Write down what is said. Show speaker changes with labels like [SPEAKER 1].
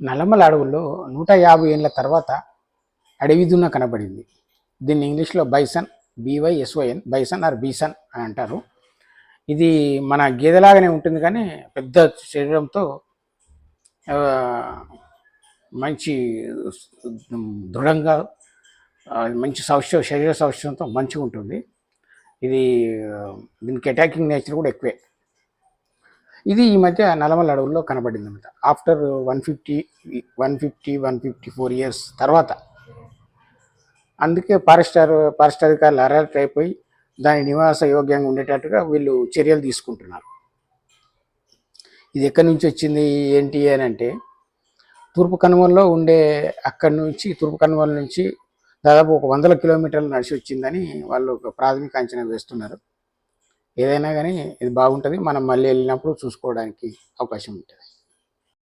[SPEAKER 1] నల్లమల అడవుల్లో నూట యాభై ఏళ్ళ తర్వాత అడవిదున్న కనబడింది. దీన్ని ఇంగ్లీష్లో bison B Y S O N bison or bison అని అంటారు. ఇది మన గేదెలాగానే ఉంటుంది కానీ పెద్ద శరీరంతో మంచి దృఢంగా మంచి సౌష్ఠ శరీర సౌష్యంతో మంచిగా ఉంటుంది ఇది దీనికి అటాకింగ్ నేచర్ కూడా ఎక్కువే. ఇది ఈ మధ్య నల్లమల అడవుల్లో కనబడింది అనమాట after one fifty one fifty one fifty four years తర్వాత. అందుకే ఫారెస్టర్ ఫారెస్ట్ అధికారులు అలర్ట్ అయిపోయి దాని నివాస యోగ్యంగా ఉండేటట్టుగా వీళ్ళు చర్యలు తీసుకుంటున్నారు. ఇది ఎక్కడి నుంచి వచ్చింది ఏంటి అని అంటే తూర్పు కనుమల్లో ఉండే అక్కడి నుంచి తూర్పు కనుమల నుంచి దాదాపు ఒక వందల కిలోమీటర్లు నడిచి వచ్చిందని వాళ్ళు ఒక ప్రాథమిక అంచనా వేస్తున్నారు. ఏదైనా కానీ ఇది బాగుంటుంది. మనం మళ్ళీ వెళ్ళినప్పుడు చూసుకోవడానికి అవకాశం ఉంటుంది.